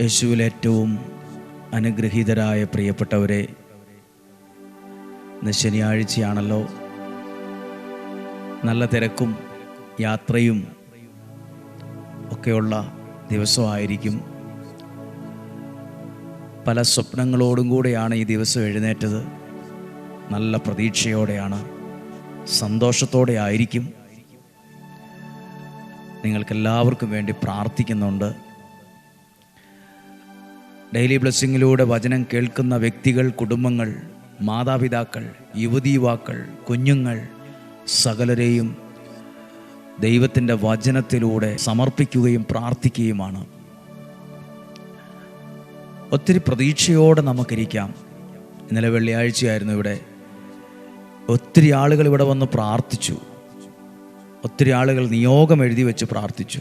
യേശുവിൽ ഏറ്റവും അനുഗ്രഹീതരായ പ്രിയപ്പെട്ടവരെ ഇന്ന് ശനിയാഴ്ചയാണല്ലോ. നല്ല തിരക്കും യാത്രയും ഒക്കെയുള്ള ദിവസമായിരിക്കും. പല സ്വപ്നങ്ങളോടും കൂടെയാണ് ഈ ദിവസം എഴുന്നേറ്റത്. നല്ല പ്രതീക്ഷയോടെയാണ് സന്തോഷത്തോടെ ആയിരിക്കും. നിങ്ങൾക്കെല്ലാവർക്കും വേണ്ടി പ്രാർത്ഥിക്കുന്നുണ്ട്. ഡെയിലി ബ്ലെസ്സിങ്ങിലൂടെ വചനം കേൾക്കുന്ന വ്യക്തികൾ കുടുംബങ്ങൾ മാതാപിതാക്കൾ യുവതി യുവാക്കൾ കുഞ്ഞുങ്ങൾ സകലരെയും ദൈവത്തിന്റെ വചനത്തിലൂടെ സമർപ്പിക്കുകയും പ്രാർത്ഥിക്കുകയുമാണ്. ഒത്തിരി പ്രതീക്ഷയോടെ നമുക്കിരിക്കാം. ഇന്നലെ വെള്ളിയാഴ്ചയായിരുന്നു ഇവിടെ. ഒത്തിരി ആളുകൾ ഇവിടെ വന്ന് പ്രാർത്ഥിച്ചു. ഒത്തിരി ആളുകൾ നിയോഗം എഴുതി വെച്ച് പ്രാർത്ഥിച്ചു.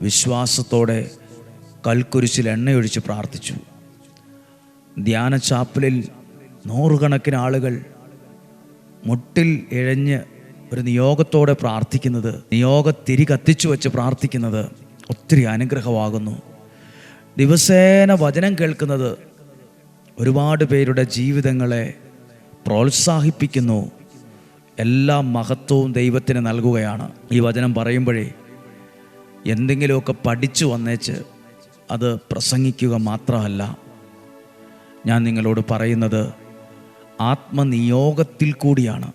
വിശ്വാസത്തോടെ കൽക്കുരിശിൽ എണ്ണയൊഴിച്ച് പ്രാർത്ഥിച്ചു. ധ്യാന ചാപ്പലിൽ നൂറുകണക്കിന് ആളുകൾ മുട്ടിൽ ഇഴഞ്ഞ് ഒരു നിയോഗത്തോടെ പ്രാർത്ഥിക്കുന്നത് നിയോഗ തിരി കത്തിച്ചു വെച്ച് പ്രാർത്ഥിക്കുന്നത് ഒത്തിരി അനുഗ്രഹമാകുന്നു. ദിവസേന വചനം കേൾക്കുന്നത് ഒരുപാട് പേരുടെ ജീവിതങ്ങളെ പ്രോത്സാഹിപ്പിക്കുന്നു. എല്ലാ മഹത്വവും ദൈവത്തിന് നൽകുകയാണ്. ഈ വചനം പറയുമ്പോഴേ എന്തെങ്കിലുമൊക്കെ പഠിച്ചു വന്നേച്ച് അത് പ്രസംഗിക്കുക മാത്രമല്ല ഞാൻ നിങ്ങളോട് പറയുന്നത് ആത്മനിയോഗത്തിൽ കൂടിയാണ്.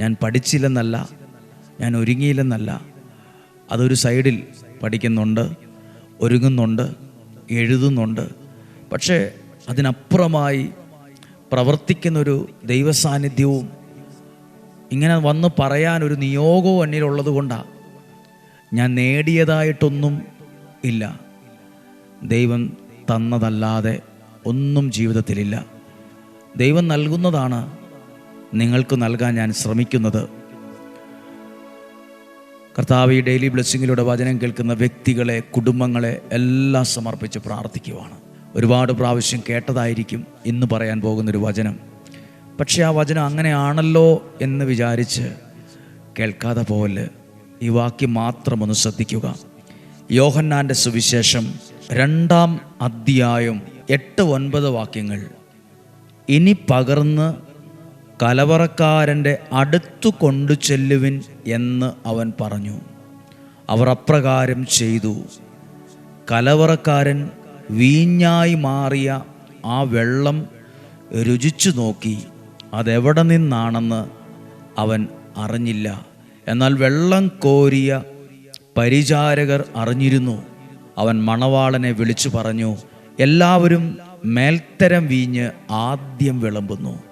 ഞാൻ പഠിച്ചില്ലെന്നല്ല ഞാൻ ഒരുങ്ങിയില്ലെന്നല്ല. അതൊരു സൈഡിൽ പഠിക്കുന്നുണ്ട് ഒരുങ്ങുന്നുണ്ട് എഴുതുന്നുണ്ട്. പക്ഷേ അതിനപ്പുറമായി പ്രവർത്തിക്കുന്നൊരു ദൈവസാന്നിധ്യവും ഇങ്ങനെ വന്ന് പറയാൻ ഒരു നിയോഗവും എന്നിലുള്ളത് കൊണ്ടാണ് ഞാൻ നേടിയതായിട്ടൊന്നും ഇല്ല. ദൈവം തന്നതല്ലാതെ ഒന്നും ജീവിതത്തിലില്ല. ദൈവം നൽകുന്നതാണ് നിങ്ങൾക്ക് നൽകാൻ ഞാൻ ശ്രമിക്കുന്നത്. കർത്താവ് ഈ ഡെയിലി ബ്ലെസ്സിങ്ങിലൂടെ വചനം കേൾക്കുന്ന വ്യക്തികളെ കുടുംബങ്ങളെ എല്ലാം സമർപ്പിച്ച് പ്രാർത്ഥിക്കുവാണ്. ഒരുപാട് പ്രാവശ്യം കേട്ടതായിരിക്കും ഇന്ന് പറയാൻ പോകുന്നൊരു വചനം. പക്ഷേ ആ വചനം അങ്ങനെയാണല്ലോ എന്ന് വിചാരിച്ച് കേൾക്കാതെ പോലെ ഈ വാക്യം മാത്രം ഒന്ന് ശ്രദ്ധിക്കുക. യോഹന്നാന്റെ സുവിശേഷം രണ്ടാം അധ്യായം എട്ട് ഒൻപത് വാക്യങ്ങൾ. ഇനി പകർന്ന് കലവറക്കാരന്റെ അടുത്തു കൊണ്ടു ചെല്ലുവിൻ എന്ന് അവൻ പറഞ്ഞു. അവർ അപ്രകാരം ചെയ്തു. കലവറക്കാരൻ വീഞ്ഞായി മാറിയ ആ വെള്ളം രുചിച്ചു നോക്കി. അതെവിടെ നിന്നാണെന്ന് അവൻ അറിഞ്ഞില്ല. എന്നാൽ വെള്ളം കോരിയ പരിചാരകർ അറിഞ്ഞിരുന്നു. അവൻ മണവാളനെ വിളിച്ചു പറഞ്ഞു എല്ലാവരും മേൽത്തരം വീഞ്ഞ് ആദ്യം വിളമ്പുന്നു.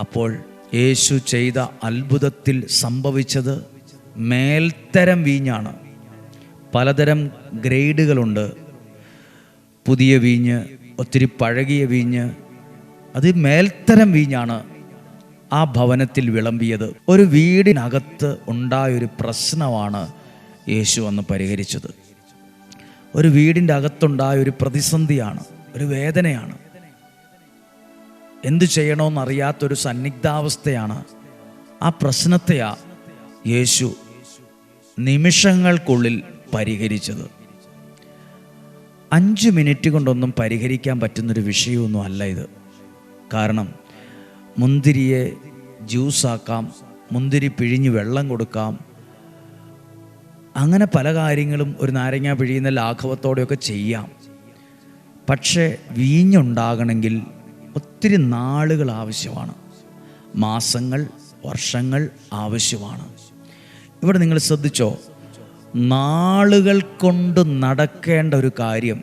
അപ്പോൾ യേശു ചെയ്ത അത്ഭുതത്തിൽ സംഭവിച്ചത് മേൽത്തരം വീഞ്ഞാണ്. പലതരം ഗ്രേഡുകളുണ്ട്. പുതിയ വീഞ്ഞ് ഒത്തിരി പഴകിയ വീഞ്ഞ് അത് മേൽത്തരം വീഞ്ഞാണ് ആ ഭവനത്തിൽ വിളമ്പിയത്. ഒരു വീടിനകത്ത് ഉണ്ടായൊരു പ്രശ്നമാണ് യേശു അന്ന് പരിഹരിച്ചത്. ഒരു വീടിന്റെ അകത്തുണ്ടായ ഒരു പ്രതിസന്ധിയാണ് ഒരു വേദനയാണ്. എന്തു ചെയ്യണമെന്നറിയാത്തൊരു സന്നിഗ്ധാവസ്ഥയാണ് ആ പ്രശ്നത്തെയാ യേശു നിമിഷങ്ങൾക്കുള്ളിൽ പരിഹരിച്ചത്. അഞ്ച് മിനിറ്റ് കൊണ്ടൊന്നും പരിഹരിക്കാൻ പറ്റുന്നൊരു വിഷയമൊന്നും അല്ല ഇത്. കാരണം മുന്തിരിയെ ജ്യൂസാക്കാം മുന്തിരി പിഴിഞ്ഞ് വെള്ളം കൊടുക്കാം അങ്ങനെ പല കാര്യങ്ങളും ഒരു നാരങ്ങ പിഴിയുന്ന ലാഘവത്തോടെയൊക്കെ ചെയ്യാം. പക്ഷേ വീഞ്ഞുണ്ടാകണമെങ്കിൽ ഒത്തിരി നാളുകൾ ആവശ്യമാണ്. മാസങ്ങൾ വർഷങ്ങൾ ആവശ്യമാണ്. ഇവിടെ നിങ്ങൾ ശ്രദ്ധിച്ചോ? നാളുകൾ കൊണ്ട് നടക്കേണ്ട ഒരു കാര്യം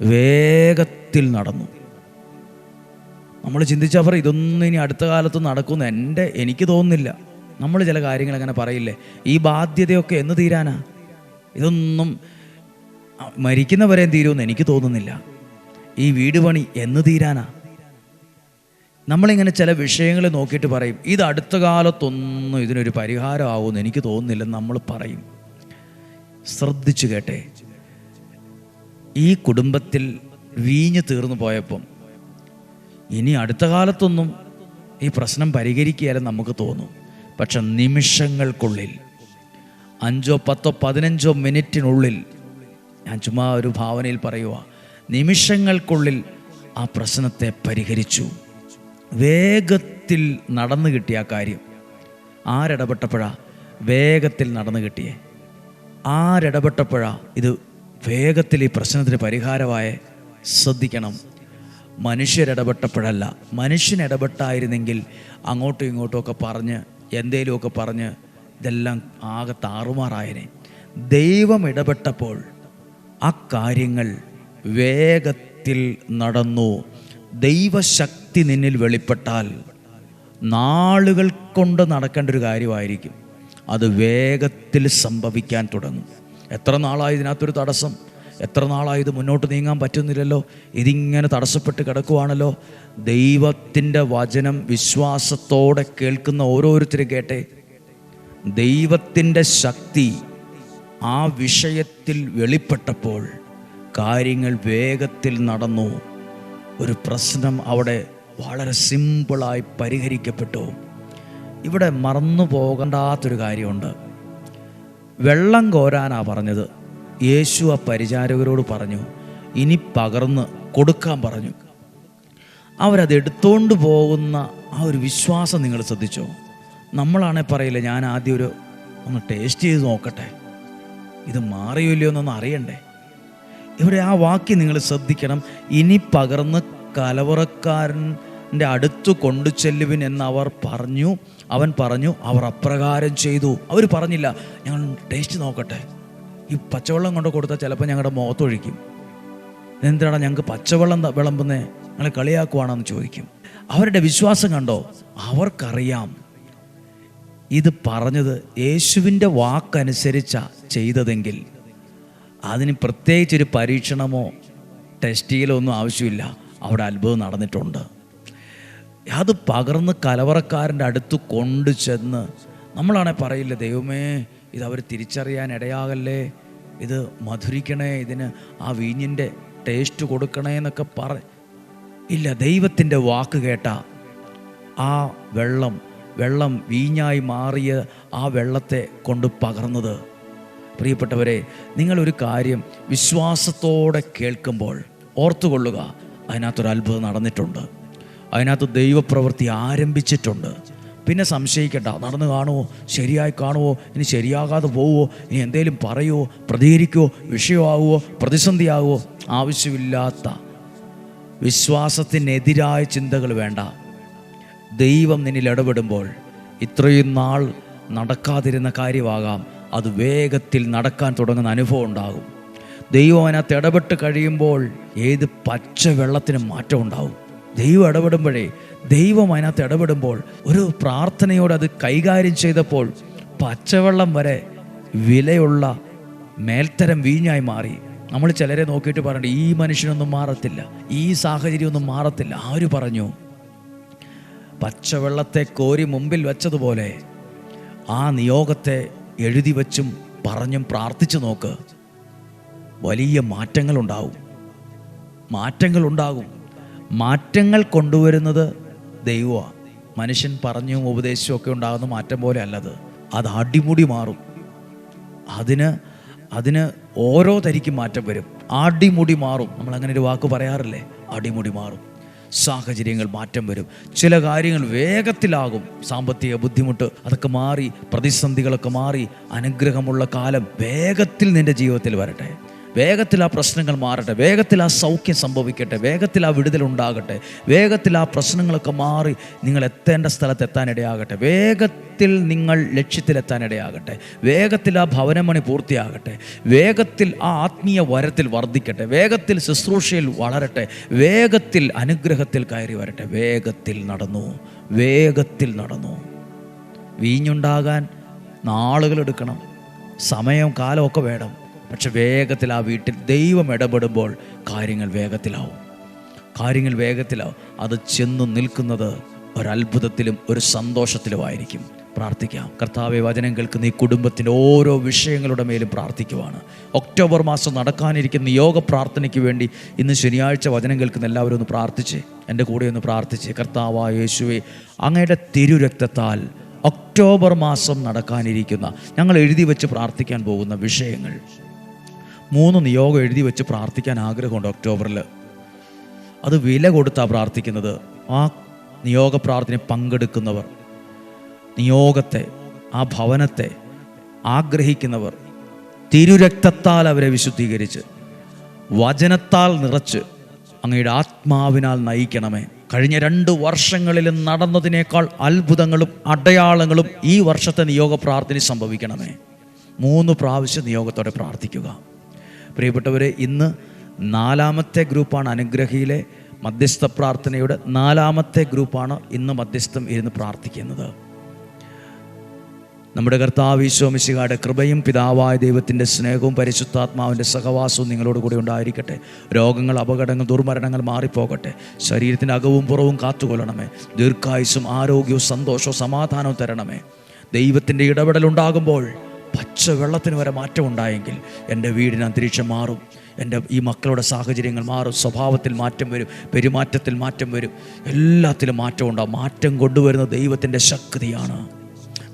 വേഗത്തിൽ നടന്നു. നമ്മൾ ചിന്തിച്ചാൽ പറ ഇതൊന്നും ഇനി അടുത്ത കാലത്ത് നടക്കുമെന്ന് എന്റെ എനിക്ക് തോന്നുന്നില്ല. നമ്മൾ ചില കാര്യങ്ങൾ അങ്ങനെ പറയില്ലേ? ഈ ബാധ്യതയൊക്കെ എന്ന് തീരാനാ? ഇതൊന്നും മരിക്കുന്നവരെ തീരുമെന്ന് എനിക്ക് തോന്നുന്നില്ല. ഈ വീട് പണി എന്ന് തീരാനാ? നമ്മളിങ്ങനെ ചില വിഷയങ്ങൾ നോക്കിയിട്ട് പറയും ഇത് അടുത്ത കാലത്തൊന്നും ഇതിനൊരു പരിഹാരമാവുമെന്ന് എനിക്ക് തോന്നുന്നില്ലെന്ന് നമ്മൾ പറയും. ശ്രദ്ധിച്ചു കേട്ടെ. ഈ കുടുംബത്തിൽ വീഞ്ഞു തീർന്നു പോയപ്പം ഇനി അടുത്ത കാലത്തൊന്നും ഈ പ്രശ്നം പരിഹരിക്കുകയാലും നമുക്ക് തോന്നും. പക്ഷെ നിമിഷങ്ങൾക്കുള്ളിൽ അഞ്ചോ പത്തോ പതിനഞ്ചോ മിനിറ്റിനുള്ളിൽ ഞാൻ ചുമ്മാ ഒരു ഭാവനയിൽ പറയുക നിമിഷങ്ങൾക്കുള്ളിൽ ആ പ്രശ്നത്തെ പരിഹരിച്ചു. വേഗത്തിൽ നടന്നു കിട്ടിയ ആ കാര്യം. ആരിടപെട്ടപ്പോഴാ വേഗത്തിൽ നടന്നു കിട്ടിയേ? ആരിടപെട്ടപ്പോഴാ ഇത് വേഗത്തിൽ ഈ പ്രശ്നത്തിന് പരിഹാരമായ ശ്രദ്ധിക്കണം. മനുഷ്യരിടപെട്ടപ്പോഴല്ല മനുഷ്യൻ ഇടപെട്ടായിരുന്നെങ്കിൽ അങ്ങോട്ടും ഇങ്ങോട്ടും ഒക്കെ പറഞ്ഞ് എന്തേലുമൊക്കെ പറഞ്ഞ് ഇതെല്ലാം ആകെ താറുമാറായനെ. ദൈവം ഇടപെട്ടപ്പോൾ ആ കാര്യങ്ങൾ വേഗത്തിൽ നടന്നു. ദൈവശക്തി നിന്നിൽ വെളിപ്പെട്ടാൽ നാളുകൾ കൊണ്ട് നടക്കേണ്ട ഒരു കാര്യമായിരിക്കും. അത് വേഗത്തിൽ സംഭവിക്കാൻ തുടങ്ങും. എത്ര നാളായി ഇതിനകത്തൊരു തടസ്സം? എത്ര നാളായി ഇത് മുന്നോട്ട് നീങ്ങാൻ പറ്റുന്നില്ലല്ലോ? ഇതിങ്ങനെ തടസ്സപ്പെട്ട് കിടക്കുവാണല്ലോ. ദൈവത്തിന്റെ വചനം വിശ്വാസത്തോടെ കേൾക്കുന്ന ഓരോരുത്തരും കേട്ടെ. ദൈവത്തിന്റെ ശക്തി ആ വിഷയത്തിൽ വെളിപ്പെട്ടപ്പോൾ കാര്യങ്ങൾ വേഗത്തിൽ നടന്നു. ഒരു പ്രശ്നം അവിടെ വളരെ സിമ്പിളായി പരിഹരിക്കപ്പെട്ടു. ഇവിടെ മറന്നു പോകണ്ടാത്തൊരു കാര്യമുണ്ട്. വെള്ളം കോരാനാ പറഞ്ഞത്. യേശു ആ പരിചാരകരോട് പറഞ്ഞു ഇനി പകർന്ന് കൊടുക്കാൻ പറഞ്ഞു. അവരത് എടുത്തുകൊണ്ട് പോകുന്ന ആ ഒരു വിശ്വാസം നിങ്ങൾ ശ്രദ്ധിച്ചോ? നമ്മളാണെ പറയില്ല ഞാൻ ആദ്യം ഒരു ഒന്ന് ടേസ്റ്റ് ചെയ്ത് നോക്കട്ടെ. ഇത് മാറിയോ ഇല്ലയോ എന്നൊന്ന് അറിയണ്ടേ? ഇവിടെ ആ വാക്യം നിങ്ങൾ ശ്രദ്ധിക്കണം. ഇനി പകർന്ന് കലവറക്കാരന്റെ അടുത്ത് കൊണ്ടു ചെല്ലുവിൻ എന്ന് അവർ പറഞ്ഞു. അവൻ പറഞ്ഞു അവർ അപ്രകാരം ചെയ്തു. അവർ പറഞ്ഞില്ല ഞങ്ങൾ ടേസ്റ്റ് നോക്കട്ടെ. ഈ പച്ചവെള്ളം കൊണ്ട് കൊടുത്താൽ ചിലപ്പോൾ ഞങ്ങളുടെ മുഖത്തൊഴിക്കും. എന്തിനാണ് ഞങ്ങൾക്ക് പച്ചവെള്ളം വിളമ്പുന്നത് വിളമ്പുന്നേ? ഞങ്ങളെ കളിയാക്കുവാണെന്ന് ചോദിക്കും. അവരുടെ വിശ്വാസം കണ്ടോ? അവർക്കറിയാം. ഇത് പറഞ്ഞത് യേശുവിന്റെ വാക്കനുസരിച്ച ചെയ്തതെങ്കിൽ. അതിന് പ്രത്യേകിച്ചൊരു പരീക്ഷണമോ ടെസ്റ്റ് ചെയ്യലോ ഒന്നും ആവശ്യമില്ല. അവിടെ അത്ഭുതം നടന്നിട്ടുണ്ട്. അത് പകർന്ന് കലവറക്കാരന്റെ അടുത്ത് കൊണ്ടു ചെന്ന് നമ്മളാണെ പറയില്ല ദൈവമേ ഇത് അവർ തിരിച്ചറിയാൻ ഇടയാകല്ലേ? ഇത് മധുരിക്കണേ ഇതിന് ആ വീഞ്ഞിന്റെ ടേസ്റ്റ് കൊടുക്കണേ എന്നൊക്കെ പറ ഇല്ല ദൈവത്തിന്റെ വാക്ക് കേട്ട ആ വെള്ളം വെള്ളം വീഞ്ഞായി മാറിയ ആ വെള്ളത്തെ കൊണ്ട് പകർന്നത്. പ്രിയപ്പെട്ടവരെ നിങ്ങളൊരു കാര്യം വിശ്വാസത്തോടെ കേൾക്കുമ്പോൾ ഓർത്തുകൊള്ളുക. അതിനകത്തൊരു അത്ഭുതം നടന്നിട്ടുണ്ട്. അതിനകത്ത് ദൈവപ്രവൃത്തി ആരംഭിച്ചിട്ടുണ്ട്. പിന്നെ സംശയിക്കണ്ട. നടന്നു കാണുമോ ശരിയായി കാണുമോ ഇനി ശരിയാകാതെ പോവുമോ ഇനി എന്തേലും പറയുമോ പ്രതികരിക്കുമോ വിഷയമാകുമോ പ്രതിസന്ധിയാകുമോ ആവശ്യമില്ലാത്ത വിശ്വാസത്തിനെതിരായ ചിന്തകൾ വേണ്ട. ദൈവം നിന്നിൽ ഇടപെടുമ്പോൾ ഇത്രയും നാൾ നടക്കാതിരുന്ന കാര്യമാകാം. അത് വേഗത്തിൽ നടക്കാൻ തുടങ്ങുന്ന അനുഭവം ഉണ്ടാകും. ദൈവം അതിനകത്ത് ഇടപെട്ട് കഴിയുമ്പോൾ ഏത് പച്ച വെള്ളത്തിനും മാറ്റം ദൈവം ഇടപെടുമ്പോഴേ ദൈവം അതിനകത്ത് ഇടപെടുമ്പോൾ ഒരു പ്രാർത്ഥനയോട് അത് കൈകാര്യം ചെയ്തപ്പോൾ പച്ചവെള്ളം വരെ വിലയുള്ള മേൽത്തരം വീഞ്ഞായി മാറി. നമ്മൾ ചിലരെ നോക്കിയിട്ട് പറഞ്ഞു ഈ മനുഷ്യനൊന്നും മാറത്തില്ല. ഈ സാഹചര്യം ഒന്നും മാറത്തില്ല. ആര് പറഞ്ഞു? പച്ചവെള്ളത്തെ കോരി മുമ്പിൽ വെച്ചതുപോലെ ആ നിയോഗത്തെ എഴുതി വച്ചും പറഞ്ഞും പ്രാർത്ഥിച്ചു നോക്ക്. വലിയ മാറ്റങ്ങളുണ്ടാവും. മാറ്റങ്ങളുണ്ടാകും. മാറ്റങ്ങൾ കൊണ്ടുവരുന്നത് ദൈവമാണ് മനുഷ്യൻ പറഞ്ഞും ഉപദേശവും ഒക്കെ ഉണ്ടാകുന്ന മാറ്റം പോലെ അല്ലത്. അത് അടിമുടി മാറും. അതിന് അതിന് ഓരോ തരിക്കും മാറ്റം വരും. അടിമുടി മാറും. നമ്മൾ അങ്ങനെ ഒരു വാക്ക് പറയാറില്ലേ? അടിമുടി മാറും. സാഹചര്യങ്ങൾ മാറ്റം വരും. ചില കാര്യങ്ങൾ വേഗത്തിലാകും. സാമ്പത്തിക ബുദ്ധിമുട്ട് അതൊക്കെ മാറി പ്രതിസന്ധികളൊക്കെ മാറി അനുഗ്രഹമുള്ള കാലം വേഗത്തിൽ നിന്റെ ജീവിതത്തിൽ വരട്ടെ. വേഗത്തിൽ ആ പ്രശ്നങ്ങൾ മാറട്ടെ വേഗത്തിൽ ആ സൗഖ്യം സംഭവിക്കട്ടെ വേഗത്തിൽ ആ വിടുതൽ ഉണ്ടാകട്ടെ വേഗത്തിൽ ആ പ്രശ്നങ്ങളൊക്കെ മാറി നിങ്ങൾ എത്തേണ്ട സ്ഥലത്ത് എത്താനിടയാകട്ടെ വേഗത്തിൽ നിങ്ങൾ ലക്ഷ്യത്തിലെത്താനിടയാകട്ടെ വേഗത്തിൽ ആ ഭവനമണി പൂർത്തിയാകട്ടെ വേഗത്തിൽ ആ ആത്മീയ വരത്തിൽ വർദ്ധിക്കട്ടെ വേഗത്തിൽ ശുശ്രൂഷയിൽ വളരട്ടെ വേഗത്തിൽ അനുഗ്രഹത്തിൽ കയറി വരട്ടെ വേഗത്തിൽ നടന്നു വേഗത്തിൽ നടന്നു. വീഞ്ഞുണ്ടാകാൻ നാളുകൾ എടുക്കണം സമയം കാലമൊക്കെ വേണം. പക്ഷെ വേഗത്തിൽ ആ വീട്ടിൽ ദൈവം ഇടപെടുമ്പോൾ കാര്യങ്ങൾ വേഗത്തിലാവും. കാര്യങ്ങൾ വേഗത്തിലാവും. അത് ചെന്ന് നിൽക്കുന്നത് ഒരത്ഭുതത്തിലും ഒരു സന്തോഷത്തിലുമായിരിക്കും. പ്രാർത്ഥിക്കാം. കർത്താവെ വചനം കേൾക്കുന്ന ഈ കുടുംബത്തിന്റെ ഓരോ വിഷയങ്ങളുടെ മേലും പ്രാർത്ഥിക്കുവാണ്. ഒക്ടോബർ മാസം നടക്കാനിരിക്കുന്ന യോഗ പ്രാർത്ഥനയ്ക്ക് വേണ്ടി ഇന്ന് ശനിയാഴ്ച വചനം കേൾക്കുന്ന എല്ലാവരും ഒന്ന് പ്രാർത്ഥിച്ച്. എന്റെ കൂടെ ഒന്ന് പ്രാർത്ഥിച്ച്. കർത്താവ യേശുവെ അങ്ങയുടെ തിരുരക്തത്താൽ ഒക്ടോബർ മാസം നടക്കാനിരിക്കുന്ന ഞങ്ങൾ എഴുതി വെച്ച് പ്രാർത്ഥിക്കാൻ പോകുന്ന വിഷയങ്ങൾ. മൂന്ന് നിയോഗം എഴുതി വെച്ച് പ്രാർത്ഥിക്കാൻ ആഗ്രഹമുണ്ട് ഒക്ടോബറിൽ. അത് വില കൊടുത്താ പ്രാർത്ഥിക്കുന്നത്. ആ നിയോഗ പ്രാർത്ഥന പങ്കെടുക്കുന്നവർ നിയോഗത്തെ ആ ഭവനത്തെ ആഗ്രഹിക്കുന്നവർ തിരുരക്തത്താൽ അവരെ വിശുദ്ധീകരിച്ച് വചനത്താൽ നിറച്ച് അങ്ങയുടെ ആത്മാവിനാൽ നയിക്കണമേ. കഴിഞ്ഞ രണ്ട് വർഷങ്ങളിൽ നടന്നതിനേക്കാൾ അത്ഭുതങ്ങളും അടയാളങ്ങളും ഈ വർഷത്തെ നിയോഗ പ്രാർത്ഥന സംഭവിക്കണമേ. മൂന്ന് പ്രാവശ്യം നിയോഗത്തോടെ പ്രാർത്ഥിക്കുക. പ്രിയപ്പെട്ടവരെ ഇന്ന് നാലാമത്തെ ഗ്രൂപ്പാണ് അനുഗ്രഹിയിലെ മധ്യസ്ഥ പ്രാർത്ഥനയുടെ നാലാമത്തെ ഗ്രൂപ്പാണ് ഇന്ന് മധ്യസ്ഥം ഇരുന്ന് പ്രാർത്ഥിക്കുന്നത്. നമ്മുടെ കർത്താവ് ഈശോമിശികായുടെ കൃപയും പിതാവായ ദൈവത്തിന്റെ സ്നേഹവും പരിശുദ്ധാത്മാവിന്റെ സഹവാസവും നിങ്ങളോട് കൂടി ഉണ്ടായിരിക്കട്ടെ. രോഗങ്ങൾ അപകടങ്ങൾ ദുർമരണങ്ങൾ മാറിപ്പോകട്ടെ. ശരീരത്തിന്റെ അകവും പുറവും കാത്തുകൊള്ളണമേ. ദീർഘായുസും ആരോഗ്യവും സന്തോഷവും സമാധാനവും തരണമേ. ദൈവത്തിന്റെ ഇടപെടലുണ്ടാകുമ്പോൾ പച്ച വെള്ളത്തിന് വരെ മാറ്റം ഉണ്ടായെങ്കിൽ എന്റെ വീടിന് അന്തരീക്ഷം മാറും. എന്റെ ഈ മക്കളുടെ സാഹചര്യങ്ങൾ മാറും. സ്വഭാവത്തിൽ മാറ്റം വരും. പെരുമാറ്റത്തിൽ മാറ്റം വരും. എല്ലാത്തിലും മാറ്റം ഉണ്ടാകും മാറ്റം കൊണ്ടുവരുന്ന ദൈവത്തിന്റെ ശക്തിയാണ്.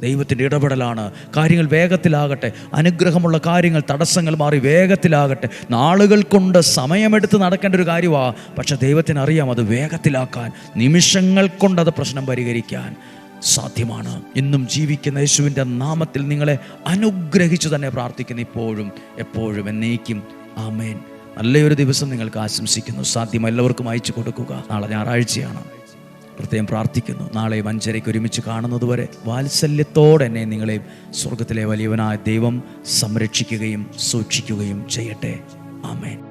ദൈവത്തിന്റെ ഇടപെടലാണ്. കാര്യങ്ങൾ വേഗത്തിലാകട്ടെ. അനുഗ്രഹമുള്ള കാര്യങ്ങൾ തടസ്സങ്ങൾ മാറി വേഗത്തിലാകട്ടെ. നാളുകൾ കൊണ്ട് സമയമെടുത്ത് നടക്കേണ്ട ഒരു കാര്യമാണ് പക്ഷേ ദൈവത്തിന് അറിയാം അത് വേഗത്തിലാക്കാൻ. നിമിഷങ്ങൾ കൊണ്ട് അത് പ്രശ്നം പരിഹരിക്കാൻ. സാധ്യമാണ്. ഇന്നും ജീവിക്കുന്ന യേശുവിന്റെ നാമത്തിൽ നിങ്ങളെ അനുഗ്രഹിച്ചു തന്നെ പ്രാർത്ഥിക്കുന്നു ഇപ്പോഴും എപ്പോഴും എന്നേക്കും. ആമേൻ. നല്ലൊരു ദിവസം നിങ്ങൾക്ക് ആശംസിക്കുന്നു. സാധ്യം എല്ലാവർക്കും അയച്ചു കൊടുക്കുക. നാളെ ഞായറാഴ്ചയാണ്. പ്രത്യേകം പ്രാർത്ഥിക്കുന്നു. നാളെ വഞ്ചരയ്ക്ക് ഒരുമിച്ച് കാണുന്നതുവരെ വാത്സല്യത്തോടെ എന്നെ നിങ്ങളെയും സ്വർഗത്തിലെ വലിയവനായ ദൈവം സംരക്ഷിക്കുകയും സൂക്ഷിക്കുകയും ചെയ്യട്ടെ. ആമേൻ.